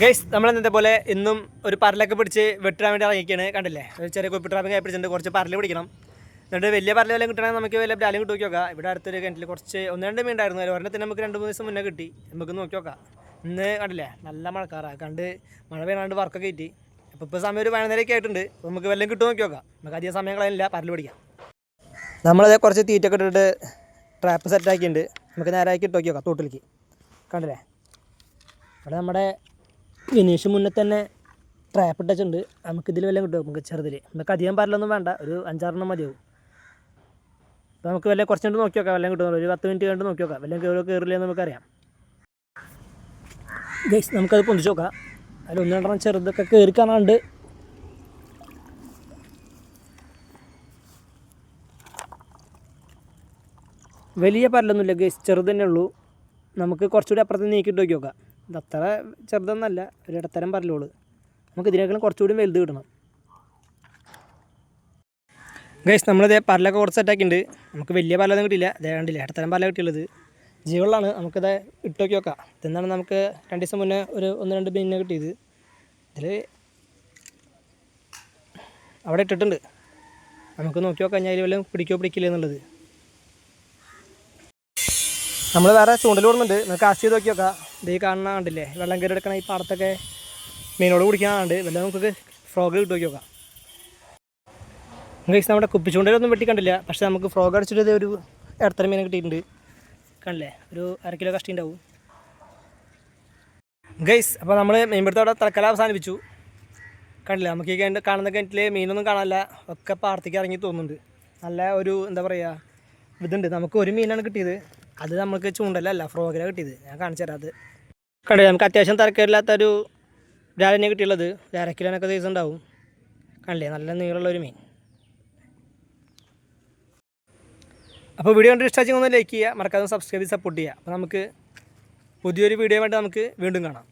Guys നമ്മൾ ഇന്നത്തെ പോലെ ഇന്നും ഒരു പരലൊക്കെ പിടിച്ച് വെട്ടാൻ വേണ്ടി ഇറങ്ങിയിരിക്കുകയാണ് കണ്ടില്ലേ? ഒരു ചെറിയ കുപ്പി ട്രാപ്പിംഗ് ആയി പിടിച്ചിട്ടുണ്ട്. കുറച്ച് പരൽ പിടിക്കണം. എന്നിട്ട് വലിയ പരൽ വല്ലതും കിട്ടണമെങ്കിൽ നമുക്ക് വല്ല ഡാലും കിട്ടി നോക്കാം ഇവിടെ അടുത്തൊരു കിണറ്റിൽ കുറച്ച് ഒന്ന് രണ്ട് മീൻ ഉണ്ടായിരുന്നു. ഒരെണ്ണത്തിന് നമുക്ക് രണ്ട് മൂന്ന് ദിവസം മുന്നേ കിട്ടി. നമുക്ക് നോക്കി നോക്കാം. ഇന്ന് കണ്ടില്ലേ? നല്ല മഴക്കാറാണ് കണ്ട് മഴ പെയ്യാണ്ട് വർക്കൊക്കെ കിട്ടി. അപ്പോൾ ഇപ്പോൾ സമയം ഒരു പതിനൊന്നരയൊക്കെ ആയിട്ടുണ്ട്. അപ്പോൾ നമുക്ക് വല്ലതും കിട്ടുമോ നോക്കി നോക്കാം. നമുക്ക് അധികം സമയം കളയില്ല പരൽ പിടിക്കാം. നമ്മളത് കുറച്ച് തീറ്റൊക്കെ ഇട്ടിട്ട് ട്രാപ്പ് സെറ്റാക്കിയിട്ടുണ്ട് നമുക്ക് നേരെ ആക്കി ഇട്ട് നോക്കി നോക്കാം. തോട്ടിലേക്ക്. കണ്ടില്ലേ? അവിടെ നമ്മുടെ വിനീഷ് മുന്നേ തന്നെ ട്രാപ്പ് ഇട്ടുണ്ട് നമുക്ക് ഇതിൽ വല്ലതും കിട്ടും നമുക്ക് ചെറുതിൽ നമുക്ക് അധികം പറയലൊന്നും വേണ്ട. ഒരു അഞ്ചാറെണ്ണം മതിയാവും. അപ്പോൾ നമുക്ക് വല്ല കുറച്ച് കണ്ട് നോക്കി നോക്കാം. വല്ലതും കിട്ടുമല്ലോ ഒരു പത്ത് മിനിറ്റ് കണ്ട് നോക്കി നോക്കാം. വല്ലതും കയറോ കയറില്ലെന്ന് നമുക്കറിയാം. ഗൈസ് നമുക്കത് പൊന്തിച്ച് നോക്കാം. അതിൽ ഒന്ന് രണ്ടെണ്ണം ചെറുതൊക്കെ കയറി കാണാണ്ട് വലിയ പരലൊന്നുമില്ല ഗൈസ് ചെറുതന്നെ ഉള്ളൂ. നമുക്ക് കുറച്ചുകൂടി അപ്പുറത്ത് നീക്കിയിട്ട് നോക്കി നോക്കാം. ഇത് അത്ര ചെറുതൊന്നല്ല ഒരു ഇടത്തരം പറലോൾ നമുക്ക് ഇതിനേക്കാളും കുറച്ചുകൂടി വലുത് കിട്ടണം. ഗൈസ് നമ്മളിത് പരലൊക്കെ കുറച്ച് സെറ്റാക്കിയിട്ടുണ്ട് നമുക്ക് വലിയ പരലൊന്നും കിട്ടിയില്ല. അതേ കണ്ടില്ല ഇടത്തരം പരല കിട്ടിയുള്ളത്. ജീവളാണ് നമുക്കിത് ഇട്ടോക്കി നോക്കാം ഇതെന്നാണ് നമുക്ക് രണ്ട് ദിവസം മുന്നേ ഒരു ഒന്ന് രണ്ട് മീനിനെ കിട്ടിയത്. ഇതിൽ അവിടെ ഇട്ടിട്ടുണ്ട്. നമുക്ക് നോക്കി നോക്കാം ഞാൻ വല്ലതും പിടിക്കോ പിടിക്കില്ല എന്നുള്ളത്. നമ്മൾ വേറെ ചൂണ്ടൽ കൊടുക്കുന്നുണ്ട്. നമുക്ക് കാസ്റ്റ് നോക്കി നോക്കാം. ഇത് ഈ കാണുന്ന കണ്ടില്ലേ? വെള്ളം കയറി എടുക്കണ ഈ പാടത്തൊക്കെ മീനോട് കുടിക്കാനുണ്ട് വല്ല നമുക്ക് ഫ്രോഗ് കിട്ടി നോക്കി ഗൈസ് നമ്മുടെ കുപ്പിച്ചുണ്ടൊന്നും വെട്ടി കണ്ടില്ല. പക്ഷെ നമുക്ക് ഫ്രോഗ് അടിച്ചിട്ട് ഒരു ഇടത്തര മീനെ കിട്ടിയിട്ടുണ്ട്. കണ്ടില്ലേ? ഒരു അര കിലോ കഷ്ടി ഉണ്ടാവും. ഗൈസ് അപ്പോൾ നമ്മൾ മീൻപിടുത്തോടെ തൽക്കാലം അവസാനിപ്പിച്ചു. കണ്ടില്ല? നമുക്ക് ഈ കിണറ്റ് കാണുന്ന കിണറ്റിൽ മീനൊന്നും കാണാനില്ല. ഒക്കെ പാടത്തേക്ക് ഇറങ്ങി തോന്നുന്നുണ്ട്. നല്ല ഒരു എന്താ പറയുക ഇതുണ്ട്. നമുക്ക് ഒരു മീനാണ് കിട്ടിയത്. അത് നമുക്ക് ചൂണ്ടലല്ല ഫ്രോഗിലാണ് കിട്ടിയത്. ഞാൻ കാണിച്ചു തരാം അത്. കണ്ടേ നമുക്ക് അത്യാവശ്യം തരക്കേടില്ലാത്ത ഒരു രാലിനെ കിട്ടിയുള്ളത്. അര കിലോനൊക്കെ ദിവസം ഉണ്ടാവും. കണ്ടില്ലേ നല്ല നീളമുള്ള ഒരു മീൻ. അപ്പോൾ വീഡിയോ കണ്ട് ഇഷ്ടമാച്ചെങ്കിൽ ഒന്ന് ലൈക്ക് ചെയ്യുക. മറക്കാതെ സബ്സ്ക്രൈബ് സപ്പോർട്ട് ചെയ്യുക. അപ്പോൾ നമുക്ക് പുതിയൊരു വീഡിയോ വേണ്ടി നമുക്ക് വീണ്ടും കാണാം.